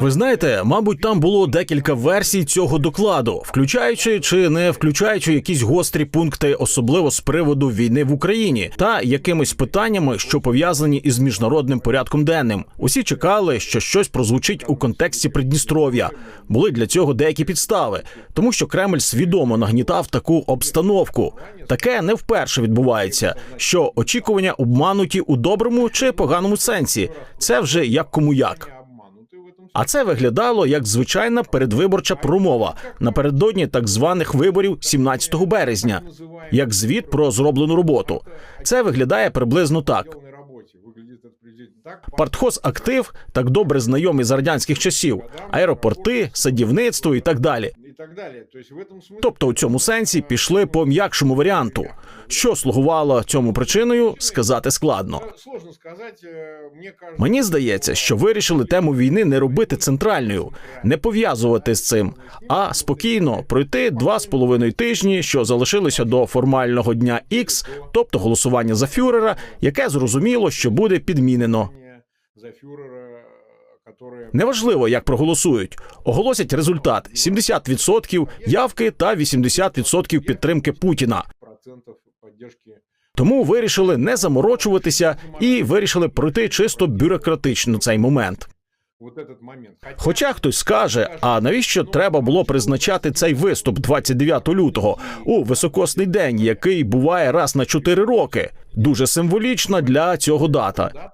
Ви знаєте, мабуть, там було декілька версій цього докладу, включаючи чи не включаючи якісь гострі пункти, особливо з приводу війни в Україні, та якимись питаннями, що пов'язані із міжнародним порядком денним. Усі чекали, що щось прозвучить у контексті Придністров'я. Були для цього деякі підстави, тому що Кремль свідомо нагнітав таку обстановку. Таке не вперше відбувається, що очікування обмануті у доброму чи поганому сенсі. Це вже як кому як. А це виглядало як звичайна передвиборча промова напередодні так званих виборів 17 березня, як звіт про зроблену роботу. Це виглядає приблизно так. Партхоз актив так добре знайомий з радянських часів, аеропорти, садівництво і так далі. Тобто, у цьому сенсі пішли по м'якшому варіанту. Що слугувало цьому причиною, сказати складно. Э. Мені здається, що вирішили тему війни не робити центральною, не пов'язувати з цим, а спокійно пройти два з половиною тижні, що залишилися до формального дня X, тобто голосування за фюрера, яке зрозуміло, що буде підмінено. за фюрера. Неважливо, як проголосують. Оголосять результат: 70% явки та 80% підтримки Путіна. Тому вирішили не заморочуватися і вирішили пройти чисто бюрократично цей момент. Хоча хтось скаже, а навіщо треба було призначати цей виступ 29 лютого у високосний день, який буває раз на 4 роки? Дуже символічна для цього дата.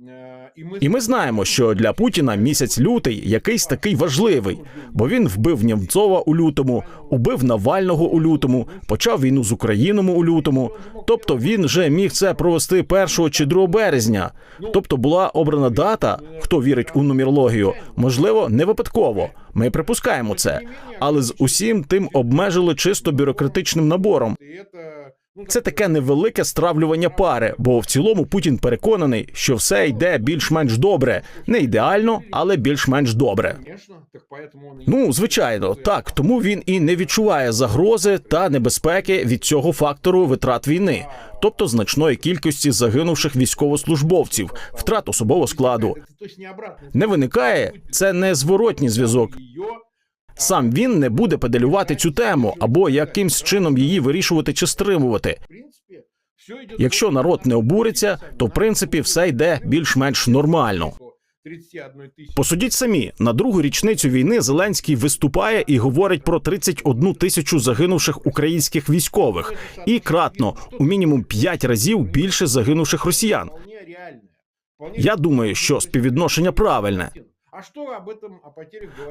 Мы, І ми знаємо, що для Путіна місяць лютий якийсь такий важливий, бо він вбив Нємцова у лютому, убив Навального у лютому, почав війну з Україною у лютому. Тобто він же міг це провести 1 чи 2 березня. Тобто була обрана дата, хто вірить у нумерологію, можливо, не випадково. Ми припускаємо це, але з усім тим обмежили чисто бюрократичним набором. и это... Ну, Це таке невелике стравлювання пари, бо в цілому Путін переконаний, що все йде більш-менш добре, не ідеально, але більш-менш добре. Конечно, так поэтому он... и- Ну, звичайно, так тому він і не відчуває загрози та небезпеки від цього фактору витрат війни, тобто значної кількості загинувших військовослужбовців, втрат особового складу. Это, то есть не обратно. Не виникає це не зворотній зв'язок. Сам він не буде педалювати цю тему або якимсь чином її вирішувати чи стримувати. Якщо народ не обуриться, то в принципі все йде більш-менш нормально. 31 тысячи. Посудіть самі на другу річницю війни Зеленський виступає і говорить про 31 тисячу загинувших українських військових і кратно у мінімум 5 разів більше загинувших росіян. Я думаю, що співвідношення правильне.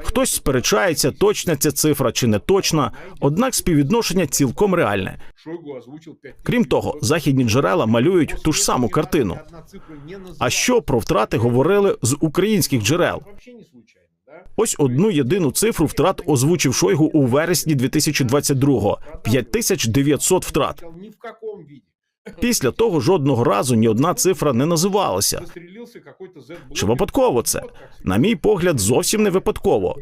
Хтось сперечається, точна ця цифра чи не точна, однак співвідношення цілком реальне. Шойгу озвучил 5 Крім того, західні джерела малюють ту ж саму картину. А що про втрати говорили з українських джерел? Ось одну єдину цифру втрат озвучив Шойгу у вересні 2022-го – 5900 втрат. В. Після того жодного разу ні одна цифра не називалася. Чи випадково це? На мій погляд, зовсім не випадково.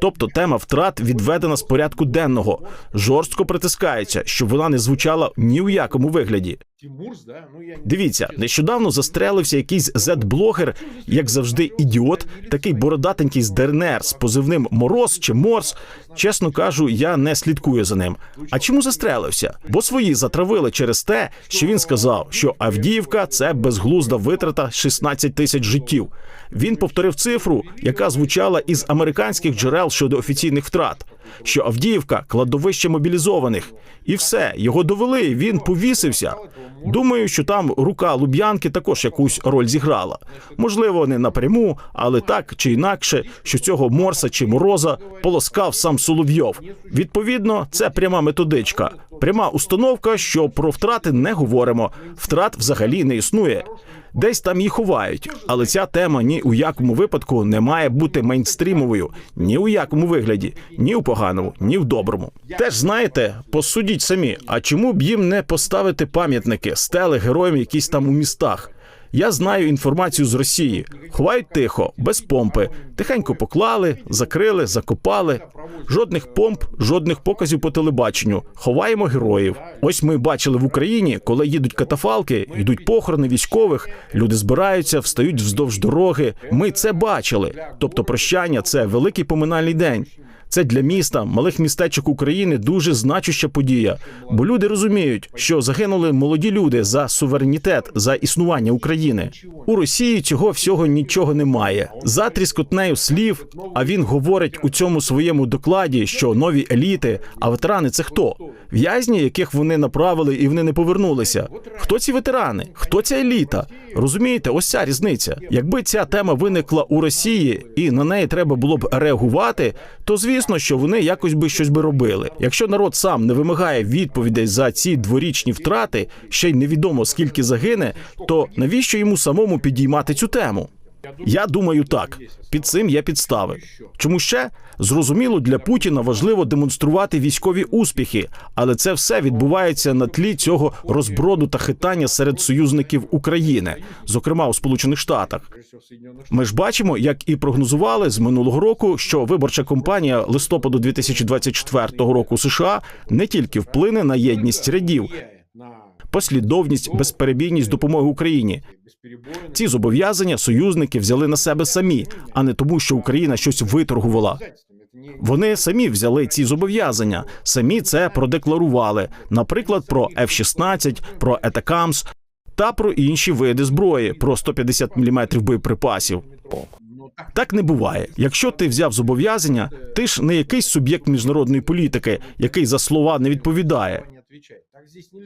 Тобто тема втрат відведена з порядку денного, жорстко притискається, щоб вона не звучала ні у якому вигляді. Ну, Дивіться, нещодавно застрелився якийсь зет-блогер, як завжди, ідіот, такий бородатенький з ДНР з позивним Мороз чи Морс. Чесно кажу, я не слідкую за ним. А чому застрелився? Бо свої затравили через те, що він сказав, що Авдіївка це безглузда витрата 16 тисяч життів. Він повторив цифру, яка звучала із американських джерел щодо офіційних втрат. Що Авдіївка кладовище мобілізованих, і все його довели. Він повісився. Думаю, що там рука Луб'янки також якусь роль зіграла. Можливо, не напряму, але так чи інакше, що цього морса чи мороза полоскав сам Соловйов. Відповідно, це пряма методичка, пряма установка, що про втрати не говоримо. Втрат взагалі не існує. Десь там їх ховають, але ця тема ні у якому випадку не має бути мейнстрімовою, ні у якому вигляді, ні у поганому, ні в доброму. Теж знаєте, посудіть самі, а чому б їм не поставити пам'ятники, стели героям якісь там у містах? Я знаю інформацію з Росії. Ховають тихо, без помпи. Тихенько поклали, закрили, закопали. Жодних помп, жодних показів по телебаченню. Ховаємо героїв. Ось ми бачили в Україні, коли їдуть катафалки, йдуть похорони військових. Люди збираються, встають вздовж дороги. Ми це бачили. Тобто, прощання це великий поминальний день. Це для міста, малих містечок України дуже значуща подія. Бо люди розуміють, що загинули молоді люди за суверенітет, за існування України. У Росії цього всього нічого немає. За тріскотнею слів. А він говорить у цьому своєму докладі, що нові еліти, а ветерани це хто? В'язні, яких вони направили і вони не повернулися. Хто ці ветерани? Хто ця еліта? Розумієте, ось ця різниця. Якби ця тема виникла у Росії і на неї треба було б реагувати, то звісно, що вони якось би щось би робили. Якщо народ сам не вимагає відповідей за ці дворічні втрати, ще й невідомо скільки загине, то навіщо йому самому підіймати цю тему? Я думаю, так під цим є підстави. Чому ще зрозуміло для Путіна важливо демонструвати військові успіхи, але це все відбувається на тлі цього розброду та хитання серед союзників України, зокрема у Сполучених Штатах. Ми ж бачимо, як і прогнозували з минулого року, що виборча кампанія листопаду 2024 року США не тільки вплине на єдність рядів, послідовність, безперебійність допомоги Україні. Ці зобов'язання союзники взяли на себе самі, а не тому, що Україна щось виторгувала. Вони самі взяли ці зобов'язання, самі це продекларували. Наприклад, про F-16, про Етакамс та про інші види зброї, про 150 мм боєприпасів. Так не буває. Якщо ти взяв зобов'язання, ти ж не якийсь суб'єкт міжнародної політики, який за слова не відповідає.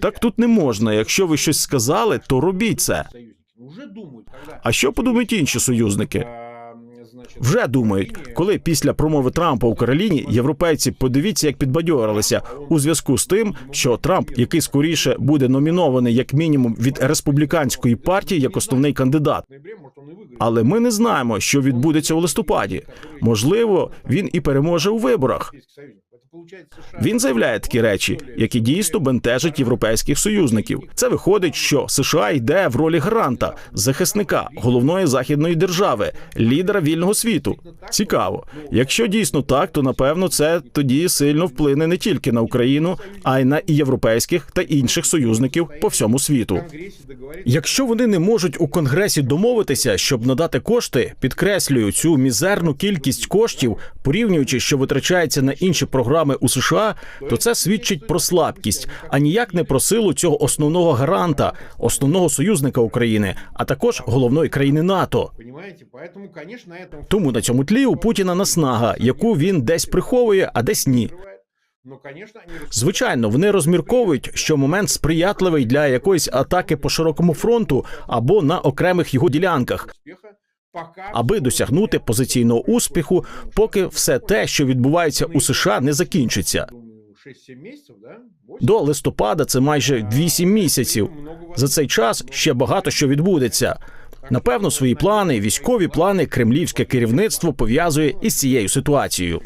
Так тут не можна. Якщо ви щось сказали, то робіть це. А що подумають інші союзники? Вже думають, коли після промови Трампа у Кароліні європейці подивіться, як підбадьорилися у зв'язку з тим, що Трамп, який скоріше буде номінований як мінімум від республіканської партії як основний кандидат. Але ми не знаємо, що відбудеться у листопаді. Можливо, він і переможе у виборах. Він заявляє такі речі, які дійсно бентежать європейських союзників. Це виходить, що США йде в ролі гаранта, захисника головної західної держави, лідера вільного світу. Цікаво. Якщо дійсно так, то напевно це тоді сильно вплине не тільки на Україну, а й на і європейських та інших союзників по всьому світу. Якщо вони не можуть у конгресі домовитися, щоб надати кошти, підкреслюю цю мізерну кількість коштів, порівнюючи, що витрачається на інші програми у США, то це свідчить про слабкість, а ніяк не про силу цього основного гаранта, основного союзника України, а також головної країни НАТО. Тому на цьому тлі у Путіна наснага, яку він десь приховує, а десь ні. Звичайно, вони розмірковують, що момент сприятливий для якоїсь атаки по широкому фронту або на окремих його ділянках, аби досягнути позиційного успіху, поки все те, що відбувається у США, не закінчиться. До листопада це майже 8 місяців. За цей час ще багато що відбудеться. Напевно, свої плани, військові плани, кремлівське керівництво пов'язує із цією ситуацією.